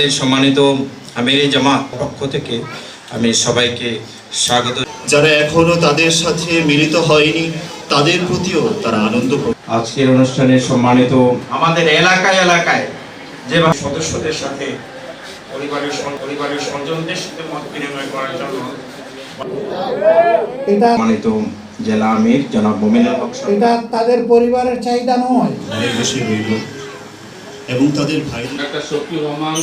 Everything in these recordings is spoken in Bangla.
এই সম্মানিত আমির জামাত পক্ষ থেকে আমি সবাইকে স্বাগত। যারা এখনও তাদের সাথে মিলিত হয়নি তাদের প্রতিও তারা আনন্দ আজকের অনুষ্ঠানে সম্মানিত আমাদের এলাকায় এলাকায় যেভাবে সদস্যদের সাথে পরিবারের পরিবারের স্বজনদের সাথে মত বিনিময় করার জন্য সম্মানিত জেলা আমির জনাব মোমিনুল হক এটা তাদের পরিবারের চাহিদা নয়। ঘরে বসে রইল এবং তাদের ভাই ডাক্তার শফিউর রহমান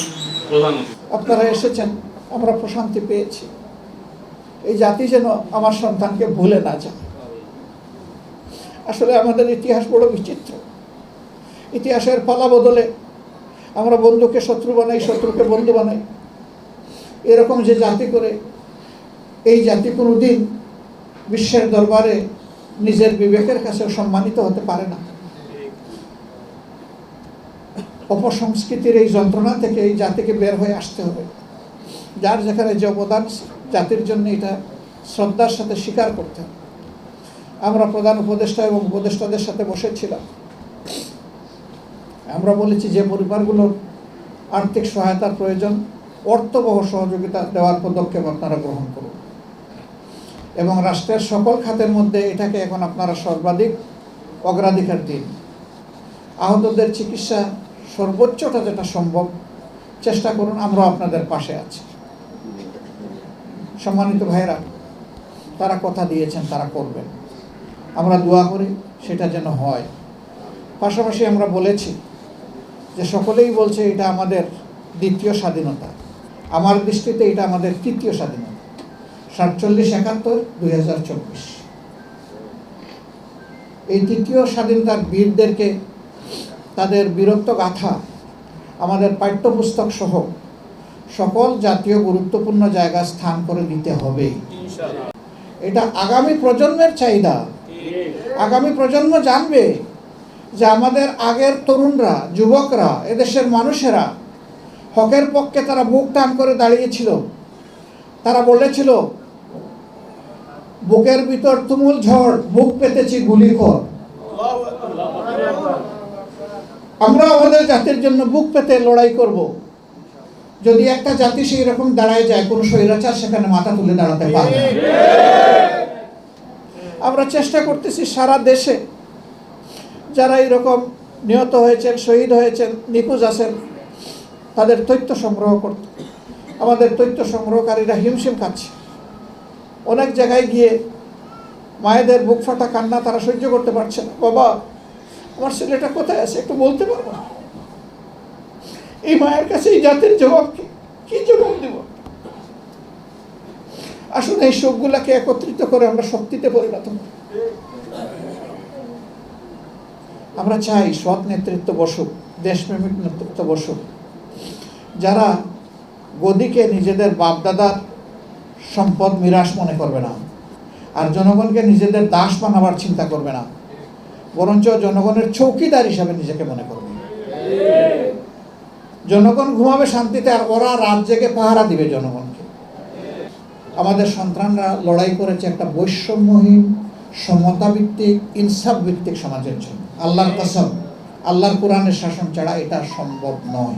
প্রধান আপনারা এসেছেন আমরা প্রশান্তি পেয়েছি। এই জাতি যেন আমার সন্তানকে ভুলে না যায়। আসলে আমাদের ইতিহাস বড় বিচিত্র। ইতিহাসের পালা বদলে আমরা বন্ধুকে শত্রু বানাই শত্রুকে বন্ধু বানাই। এরকম যে জাতি করে এই জাতি কোনো দিন বিশ্বের দরবারে নিজের বিবেকের কাছে সম্মানিত হতে পারে না। অপসংস্কৃতির এই যন্ত্রণা থেকে এই জাতিকে বের হয়ে আসতে হবে। যার যেখানে যে অবদান, জাতির জন্য এটা শ্রদ্ধার সাথে স্বীকার করতে হবে। আমরা প্রধান উপদেষ্টা এবং উপদেষ্টাদের সাথে বসেছিলাম। আমরা বলেছি যে পরিবারগুলোর আর্থিক সহায়তার প্রয়োজন, অর্থবহ সহযোগিতা দেওয়ার পদক্ষেপ আপনারা গ্রহণ করুন। এবং রাষ্ট্রের সকল খাতের মধ্যে এটাকে এখন আপনারা সর্বাধিক অগ্রাধিকার দিন। আহতদের চিকিৎসা সর্বোচ্চটা যেটা সম্ভব, চেষ্টা করুন আমরা আপনাদের পাশে আছি। সম্মানিত ভাইরা তারা কথা দিয়েছেন, তারা করবেন। আমরা দোয়া করি সেটা যেন হয়। পাশাপাশি আমরা বলেছি যে সকলেই বলছে এটা আমাদের দ্বিতীয় স্বাধীনতা। আমার দৃষ্টিতে এটা আমাদের তৃতীয় স্বাধীনতা। সাতচল্লিশ একাত্তর দুই হাজার চব্বিশ। এই তৃতীয় স্বাধীনতার বীরদেরকে তাদের বীরত্ব গাথা আমাদের পাঠ্যপুস্তক সহ সকল জাতীয় গুরুত্বপূর্ণ জায়গা স্থান করে দিতে হবে। এটা আগামী প্রজন্মের চাহিদা। আগামী প্রজন্ম জানবে যে আমাদের আগের তরুণরা যুবকরা এদেশের মানুষেরা হকের পক্ষে তারা বুক টান করে দাঁড়িয়েছিল। তারা বলেছিল বুকের ভিতর তুমুল ঝড় বুক পেতেছি গুলি কর। আমরা আমাদের জাতির জন্য বুক পেতে লড়াই করব। যদি একটা জাতি সেই রকম দাঁড়ায় যায়, কোনো স্বৈরাচার সেখানে মাথা তুলে দাঁড়াতে পারবে আমরা চেষ্টা করতেছি সারা দেশে যারা এরকম নিহত হয়েছেন, শহীদ হয়েছেন, নিখোঁজ আছেন, তাদের তথ্য সংগ্রহ করতে। আমাদের তথ্য সংগ্রহকারীরা হিমশিম খাচ্ছে। অনেক জায়গায় গিয়ে মায়েদের বুক ফাটা কান্না তারা সহ্য করতে পারছে না। বাবা, আমার ছেলেটা কোথায় আছে? একটু বলতে পারব না? এই মায়ের কাছে এই জাতির জবাব কি? কি জবাব দেব? আসুন, এই শোকগুলাকে একত্রিত করে আমরা শক্তিতে পরিণত করি আমরা চাই সৎ নেতৃত্ব বসুক, দেশপ্রেমিক নেতৃত্ব বসুক। যারা গদিকে নিজেদের বাপদাদার সম্পদ মিরাস মনে করবে না। আর জনগণকে নিজেদের দাস বানাবার চিন্তা করবে না। বরঞ্চ জনগণের চৌকিদার হিসাবে নিজেকে মনে করবে। জনগণ ঘুমাবে শান্তিতে আর ওরা রাত জেগে পাহারা দিবে জনগণকে। আমাদের সন্তানরা লড়াই করেছে একটা বৈষম্যহীন সমতা ভিত্তিক ইনসাফ ভিত্তিক সমাজের জন্য। আল্লাহর কসম, আল্লাহর কোরআনের শাসন ছাড়া এটা সম্ভব নয়।